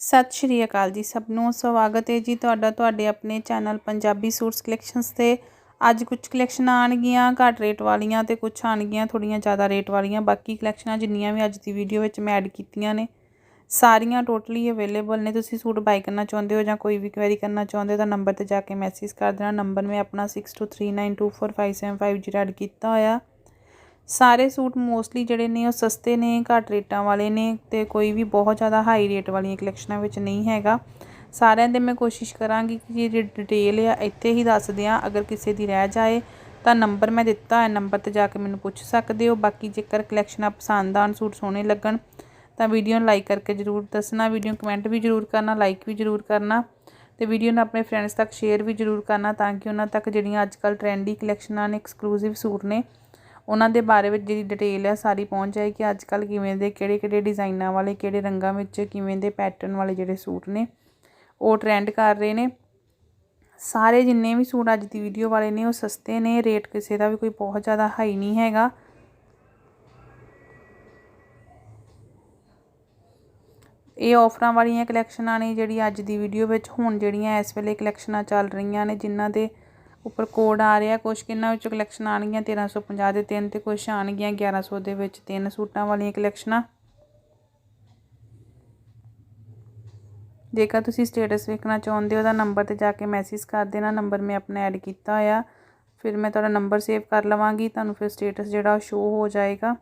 ਸਤਿ ਸ਼੍ਰੀ ਅਕਾਲ ਜੀ ਸਭ ਨੂੰ ਸਵਾਗਤ ਹੈ ਜੀ ਤੁਹਾਡਾ ਤੁਹਾਡੇ ਆਪਣੇ ਚੈਨਲ ਪੰਜਾਬੀ ਸੂਟਸ ਕਲੈਕਸ਼ਨਸ ਤੇ। ਅੱਜ ਕੁਝ ਕਲੈਕਸ਼ਨਾਂ ਆਣਗੀਆਂ ਘੱਟ ਰੇਟ ਵਾਲੀਆਂ ਤੇ ਕੁਝ ਆਣਗੀਆਂ ਥੋੜੀਆਂ ਜ਼ਿਆਦਾ ਰੇਟ ਵਾਲੀਆਂ। ਬਾਕੀ ਕਲੈਕਸ਼ਨਾਂ ਜਿੰਨੀਆਂ ਵੀ ਅੱਜ ਦੀ ਵੀਡੀਓ ਵਿੱਚ ਮੈਂ ਐਡ ਕੀਤੀਆਂ ਨੇ, ਸਾਰੀਆਂ ਟੋਟਲੀ ਅਵੇਲੇਬਲ ਨੇ। ਤੁਸੀਂ ਸੂਟ ਬਾਈ ਕਰਨਾ ਚਾਹੁੰਦੇ ਹੋ ਜਾਂ ਕੋਈ ਵੀ ਕੁਐਰੀ ਕਰਨਾ ਚਾਹੁੰਦੇ ਹੋ ਤਾਂ ਨੰਬਰ ਤੇ ਜਾ ਕੇ ਮੈਸੇਜ ਕਰ ਦੇਣਾ। ਨੰਬਰ ਮੈਂ ਆਪਣਾ 6239245750 ਐਡ ਕੀਤਾ ਹੋਇਆ। ਸਾਰੇ ਸੂਟ ਮੋਸਟਲੀ ਜਿਹੜੇ ਨੇ ਉਹ ਸਸਤੇ ਨੇ, ਘੱਟ ਰੇਟਾਂ ਵਾਲੇ ਨੇ ਤੇ ਕੋਈ ਵੀ ਬਹੁਤ ਜ਼ਿਆਦਾ ਹਾਈ ਰੇਟ ਵਾਲੀਆਂ ਕਲੈਕਸ਼ਨਾਂ ਵਿੱਚ ਨਹੀਂ ਹੈਗਾ। ਸਾਰਿਆਂ ਦੇ ਮੈਂ ਕੋਸ਼ਿਸ਼ ਕਰਾਂਗੀ ਕਿ ਜਿਹੜੀ ਡਿਟੇਲ ਆ, ਇੱਥੇ ਹੀ ਦੱਸ ਦਿਆਂ। ਅਗਰ ਕਿਸੇ ਦੀ ਰਹਿ ਜਾਏ ਤਾਂ ਨੰਬਰ ਮੈਂ ਦਿੱਤਾ ਹੈ ਨੰਬਰ ਤੇ ਜਾ ਕੇ ਮੈਨੂੰ ਪੁੱਛ ਸਕਦੇ ਹੋ। ਬਾਕੀ ਜੇਕਰ ਕਲੈਕਸ਼ਨਾਂ ਪਸੰਦ ਆਣ ਸੂਟ ਸੋਹਣੇ ਲੱਗਣ, ਤਾਂ ਵੀਡੀਓ ਨੂੰ ਲਾਈਕ ਕਰਕੇ ਜਰੂਰ ਦੱਸਣਾ। ਵੀਡੀਓ ਕਮੈਂਟ ਵੀ ਜਰੂਰ ਕਰਨਾ ਲਾਈਕ ਵੀ ਜਰੂਰ ਕਰਨਾ ਤੇ ਵੀਡੀਓ ਨੂੰ ਆਪਣੇ ਫਰੈਂਡਸ ਤੱਕ ਸ਼ੇਅਰ ਵੀ ਜਰੂਰ ਕਰਨਾ ਤਾਂ ਕਿ ਉਹਨਾਂ ਤੱਕ ਜਿਹੜੀਆਂ ਅੱਜ ਅੱਜਕੱਲ ਟ੍ਰੈਂਡੀ ਕਲੈਕਸ਼ਨਾਂ ਨੇ ਐਕਸਕਲੂਸਿਵ ਸੂਟ ਨੇ ਉਹਨਾਂ ਦੇ ਬਾਰੇ ਵਿੱਚ ਜਿਹੜੀ ਡਿਟੇਲ ਹੈ ਸਾਰੀ ਪਹੁੰਚ ਜਾਏ ਕਿ ਅੱਜ ਕੱਲ੍ਹ ਕਿਵੇਂ ਦੇ ਕਿਹੜੇ ਕਿਹੜੇ ਡਿਜ਼ਾਈਨਾਂ ਵਾਲੇ, ਕਿਹੜੇ ਰੰਗਾਂ ਵਿੱਚ ਕਿਵੇਂ ਦੇ ਪੈਟਰਨ ਵਾਲੇ ਜਿਹੜੇ ਸੂਟ ਨੇ, ਉਹ ਟ੍ਰੈਂਡ ਕਰ ਰਹੇ ਨੇ। ਸਾਰੇ ਜਿੰਨੇ ਵੀ ਸੂਟ ਅੱਜ ਦੀ ਵੀਡੀਓ ਵਾਲੇ ਨੇ, ਉਹ ਸਸਤੇ ਨੇ ਰੇਟ ਕਿਸੇ ਦਾ ਵੀ ਕੋਈ ਬਹੁਤ ਜ਼ਿਆਦਾ ਹਾਈ ਨਹੀਂ ਹੈਗਾ। ਇਹ ਆਫਰਾਂ ਵਾਲੀਆਂ ਕਲੈਕਸ਼ਨਾਂ ਨੇ ਜਿਹੜੀ ਅੱਜ ਦੀ ਵੀਡੀਓ ਵਿੱਚ, ਹੁਣ ਜਿਹੜੀਆਂ ਇਸ ਵੇਲੇ ਕਲੈਕਸ਼ਨਾਂ ਚੱਲ ਰਹੀਆਂ ਨੇ, ਜਿਨ੍ਹਾਂ ਦੇ ਉੱਪਰ ਕੋਡ ਆ ਰਿਹਾ ਕੁਝ ਕਿੰਨਾ ਵਿੱਚ ਕਲੈਕਸ਼ਨ ਆਣਗੀਆਂ 1350 ਦੇ ਤਿੰਨ ਤੇ ਕੁਝ ਆਣਗੀਆਂ 1100 ਦੇ ਵਿੱਚ ਤਿੰਨ ਸੂਟਾਂ ਵਾਲੀਆਂ ਕਲੈਕਸ਼ਨਾਂ ਜੇਕਰ ਤੁਸੀਂ ਸਟੇਟਸ ਵੇਖਣਾ ਚਾਹੁੰਦੇ ਹੋ ਤਾਂ ਨੰਬਰ ਤੇ ਜਾ ਕੇ ਮੈਸੇਜ ਕਰ ਦੇਣਾ ਨੰਬਰ ਮੈਂ ਆਪਣਾ ਐਡ ਕੀਤਾ ਹੋਇਆ। ਫਿਰ ਮੈਂ ਤੁਹਾਡਾ ਨੰਬਰ ਸੇਵ ਕਰ ਲਵਾਂਗੀ, ਤੁਹਾਨੂੰ ਫਿਰ ਸਟੇਟਸ ਜਿਹੜਾ ਉਹ ਸ਼ੋ ਹੋ ਜਾਏਗਾ।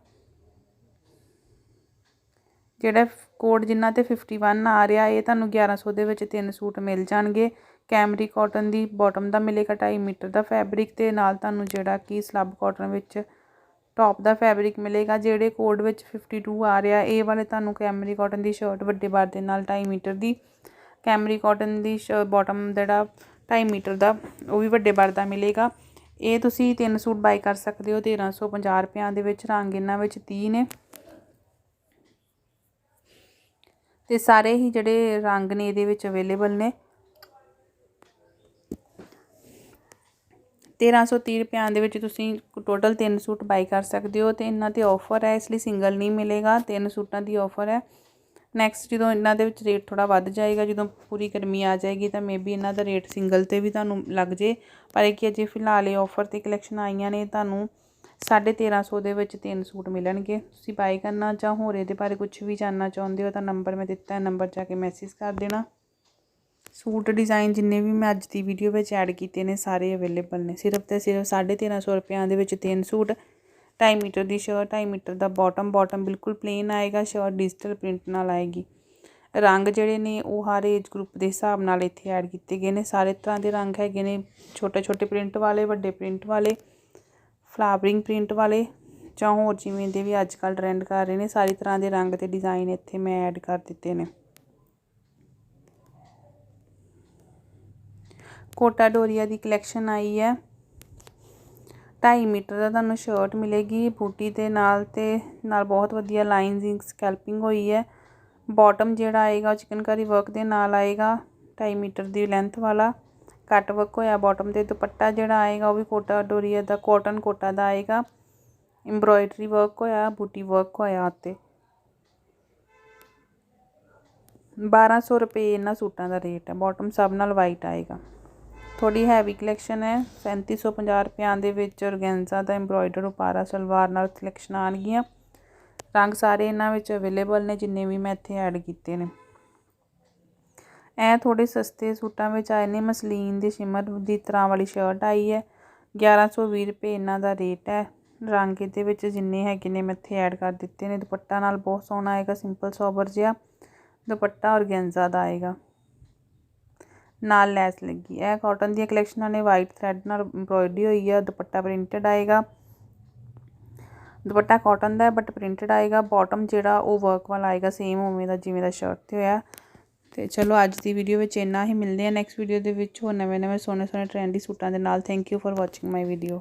ਜਿਹੜਾ ਕੋਡ ਜਿੰਨਾ ਤੇ 51 ਆ ਰਿਹਾ, ਇਹ ਤੁਹਾਨੂੰ 1100 ਦੇ ਵਿੱਚ ਤਿੰਨ ਸੂਟ ਮਿਲ ਜਾਣਗੇ। ਕੈਮਰੀ ਕਾਟਨ ਦੀ ਬਾਟਮ ਦਾ ਮਿਲੇਗਾ 2.5 ਮੀਟਰ ਦਾ ਫੈਬਰਿਕ ਤੇ ਨਾਲ ਤੁਹਾਨੂੰ ਜਿਹੜਾ ਕਿ ਸਲੱਬ ਕਾਟਨ ਵਿੱਚ ਟੌਪ ਦਾ ਫੈਬਰਿਕ ਮਿਲੇਗਾ, ਜਿਹੜੇ ਕੋਡ ਵਿੱਚ 52 ਆ ਰਿਹਾ, ਇਹ ਵਾਲੇ ਤੁਹਾਨੂੰ ਕੈਮਰੀ ਕਾਟਨ ਦੀ ਸ਼ਰਟ ਵੱਡੇ ਬਾਰ ਦੇ ਨਾਲ 2.5 ਮੀਟਰ ਦੀ, ਕੈਮਰੀ ਕਾਟਨ ਦੀ ਬਾਟਮ ਜਿਹੜਾ 2.5 ਮੀਟਰ ਦਾ, ਉਹ ਵੀ ਵੱਡੇ ਬਾਰ ਦਾ ਮਿਲੇਗਾ। ਇਹ ਤੁਸੀਂ ਤਿੰਨ ਸੂਟ ਬਾਈ ਕਰ ਸਕਦੇ ਹੋ 1350 ਰੁਪਿਆਂ ਦੇ ਵਿੱਚ, ਰੰਗ ਇਹਨਾਂ ਵਿੱਚ 30 ਨੇ। ਤੇ ਸਾਰੇ ਹੀ ਜਿਹੜੇ ਰੰਗ ਨੇ, ਇਹਦੇ ਵਿੱਚ ਅਵੇਲੇਬਲ ਨੇ। 1330 ਰੁਪਿਆਂ ਦੇ ਵਿੱਚ ਤੁਸੀਂ ਟੋਟਲ ਤਿੰਨ ਸੂਟ ਬਾਈ ਕਰ ਸਕਦੇ ਹੋ ਤੇ ਇਹਨਾਂ ਤੇ ਆਫਰ ਹੈ, ਇਸ ਲਈ ਸਿੰਗਲ ਨਹੀਂ ਮਿਲੇਗਾ, ਤਿੰਨ ਸੂਟਾਂ ਦੀ ਆਫਰ ਹੈ। ਨੈਕਸਟ ਜਦੋਂ ਇਹਨਾਂ ਦੇ ਵਿੱਚ ਰੇਟ ਥੋੜਾ ਵੱਧ ਜਾਏਗਾ, ਜਦੋਂ ਪੂਰੀ ਗਰਮੀ ਆ ਜਾਏਗੀ ਤਾਂ ਮੇਬੀ ਇਹਨਾਂ ਦਾ ਰੇਟ ਸਿੰਗਲ ਤੇ ਵੀ ਤੁਹਾਨੂੰ ਲੱਗ ਜੇ। ਪਰ ਇਹ ਕਿ ਅਜੇ ਫਿਲਹਾਲ ਇਹ ਆਫਰ ਤੇ ਕਲੈਕਸ਼ਨ ਆਈਆਂ ਨੇ, ਤੁਹਾਨੂੰ 1350 ਦੇ ਵਿੱਚ ਤਿੰਨ ਸੂਟ ਮਿਲਣਗੇ। ਤੁਸੀਂ ਬਾਈ ਕਰਨਾ ਜਾਂ ਹੋਰ ਇਹਦੇ ਬਾਰੇ ਕੁਝ ਵੀ ਜਾਣਨਾ ਚਾਹੁੰਦੇ ਹੋ ਤਾਂ ਨੰਬਰ ਮੈਂ ਦਿੱਤਾ ਹੈ ਨੰਬਰ ਜਾ ਕੇ ਮੈਸੇਜ ਕਰ ਦੇਣਾ। ਸੂਟ ਡਿਜ਼ਾਈਨ ਜਿੰਨੇ ਵੀ ਮੈਂ ਅੱਜ ਦੀ ਵੀਡੀਓ ਵਿੱਚ ਐਡ ਕੀਤੇ ਨੇ, ਸਾਰੇ ਅਵੇਲੇਬਲ ਨੇ। ਸਿਰਫ ਤੇ ਸਿਰਫ 1350 ਰੁਪਿਆਂ ਦੇ ਵਿੱਚ ਤਿੰਨ ਸੂਟ। 2.5 ਮੀਟਰ ਦੀ ਸ਼ਰਟ 2.5 ਮੀਟਰ ਦਾ ਬਾਟਮ ਬਾਟਮ ਬਿਲਕੁਲ ਪਲੇਨ ਆਏਗਾ ਸ਼ਰਟ ਡਿਜੀਟਲ ਪ੍ਰਿੰਟ ਨਾਲ ਆਏਗੀ। ਰੰਗ ਜਿਹੜੇ ਨੇ, ਉਹ ਹਰ ਏਜ ਗਰੁੱਪ ਦੇ ਹਿਸਾਬ ਨਾਲ ਇੱਥੇ ਐਡ ਕੀਤੇ ਗਏ ਨੇ। ਸਾਰੇ ਤਰ੍ਹਾਂ ਦੇ ਰੰਗ ਹੈਗੇ ਨੇ। ਛੋਟੇ ਛੋਟੇ ਪ੍ਰਿੰਟ ਵਾਲੇ, ਵੱਡੇ ਪ੍ਰਿੰਟ ਵਾਲੇ ਫਲਾਵਰਿੰਗ ਪ੍ਰਿੰਟ ਵਾਲੇ, ਜਾਂ ਹੋਰ ਜਿਵੇਂ ਦੇ ਵੀ ਅੱਜ ਕੱਲ ਟ੍ਰੈਂਡ ਕਰ ਰਹੇ ਨੇ, ਸਾਰੀ ਤਰ੍ਹਾਂ ਦੇ ਰੰਗ ਤੇ ਡਿਜ਼ਾਈਨ ਇੱਥੇ ਮੈਂ ਐਡ ਕਰ ਦਿੱਤੇ ਨੇ। ਕੋਟਾ ਡੋਰੀਆ ਦੀ ਕਲੈਕਸ਼ਨ ਆਈ ਹੈ। 2.5 ਮੀਟਰ ਦਾ ਤੁਹਾਨੂੰ ਸ਼ਰਟ ਮਿਲੇਗੀ, ਬੂਟੀ ਦੇ ਨਾਲ ਤੇ ਨਾਲ ਬਹੁਤ ਵਧੀਆ ਲਾਈਨਸ ਸਕੈਲਪਿੰਗ ਹੋਈ ਹੈ। ਬਾਟਮ ਜਿਹੜਾ ਆਏਗਾ ਉਹ ਚਿਕਨਕਾਰੀ ਵਰਕ ਦੇ ਨਾਲ ਆਏਗਾ 2.5 ਮੀਟਰ ਦੀ ਲੈਂਥ ਵਾਲਾ। ਕੱਟ ਵਰਕ ਹੋਇਆ ਬਾਟਮ ਤੇ ਦੁਪੱਟਾ ਜਿਹੜਾ ਆਏਗਾ ਉਹ ਵੀ ਕੋਟਾ ਡੋਰੀਆ ਦਾ ਕਾਟਨ ਕੋਟਾ ਦਾ ਆਏਗਾ। ਐਮਬ੍ਰੋਇਡਰੀ ਵਰਕ ਹੋਇਆ, ਬੂਟੀ ਵਰਕ ਹੋਇਆ ਉੱਤੇ 1200 ਰੁਪਏ ਇਹਨਾਂ ਸੂਟਾਂ ਦਾ ਰੇਟ ਹੈ ਬਾਟਮ ਸਭ ਨਾਲ ਵਾਈਟ ਆਏਗਾ। ਥੋੜੀ ਹੈਵੀ ਕਲੈਕਸ਼ਨ ਹੈ। 3750 ਰੁਪਿਆਂ ਦੇ ਵਿੱਚ ਔਰਗੈਂਜ਼ਾ ਦਾ ਐਮਬ੍ਰੋਇਡਰ ਉਪਾਰਾ, ਸਲਵਾਰ ਨਾਲ ਕਲੈਕਸ਼ਨ ਆਣਗੀਆਂ ਰੰਗ ਸਾਰੇ ਇਹਨਾਂ ਵਿੱਚ ਅਵੇਲੇਬਲ ਨੇ, ਜਿੰਨੇ ਵੀ ਮੈਂ ਇੱਥੇ ਐਡ ਕੀਤੇ ਨੇ। ਇਹ ਥੋੜੇ ਸਸਤੇ ਸੂਟਾਂ ਵਿੱਚ ਆਏ ਨੇ। ਮਸਲੀਨ ਦੀ ਸ਼ਿਮਰ ਦੀ ਤਰ੍ਹਾਂ ਵਾਲੀ ਸ਼ਰਟ ਆਈ ਹੈ। 1120 ਰੁਪਏ ਇਹਨਾਂ ਦਾ ਰੇਟ ਹੈ। ਰੰਗ ਇਹਦੇ ਵਿੱਚ ਜਿੰਨੇ ਹੈਗੇ ਨੇ ਮੈਂ ਇੱਥੇ ਐਡ ਕਰ ਦਿੱਤੇ ਨੇ। ਦੁਪੱਟਾ ਨਾਲ ਬਹੁਤ ਸੋਹਣਾ ਆਏਗਾ ਸਿੰਪਲ ਸੋਬਰ ਜਿਹਾ। ਦੁਪੱਟਾ ਔਰਗੈਂਜ਼ਾ ਦਾ ਆਏਗਾ। ਨਾਲ ਲੈਸ ਲੱਗੀ। ਇਹ ਕਾਟਨ ਦੀਆਂ ਕਲੈਕਸ਼ਨਾਂ ਨੇ ਵਾਈਟ ਥ੍ਰੈਡ ਨਾਲ ਐਮਬ੍ਰੋਇਡਰੀ ਹੋਈ ਆ, ਦੁਪੱਟਾ ਪ੍ਰਿੰਟਡ ਆਏਗਾ। ਦੁਪੱਟਾ ਕਾਟਨ ਦਾ ਬਟ ਪ੍ਰਿੰਟਡ ਆਏਗਾ। ਬਾਟਮ ਜਿਹੜਾ ਉਹ ਵਰਕ ਵਾਲਾ ਆਏਗਾ ਸੇਮ ਉਵੇਂ ਦਾ ਜਿਵੇਂ ਦਾ ਸ਼ਰਟ ਤੇ ਹੋਇਆ। ਤੇ ਚਲੋ ਅੱਜ ਦੀ ਵੀਡੀਓ ਵਿੱਚ ਇੰਨਾ ਹੀ, ਮਿਲਦੇ ਆ ਨੈਕਸਟ ਵੀਡੀਓ ਦੇ ਵਿੱਚ ਹੋਰ ਨਵੇਂ ਨਵੇਂ ਸੋਹਣੇ ਸੋਹਣੇ ਟ੍ਰੈਂਡੀ ਸੂਟਾਂ ਦੇ ਨਾਲ। Thank you for watching my video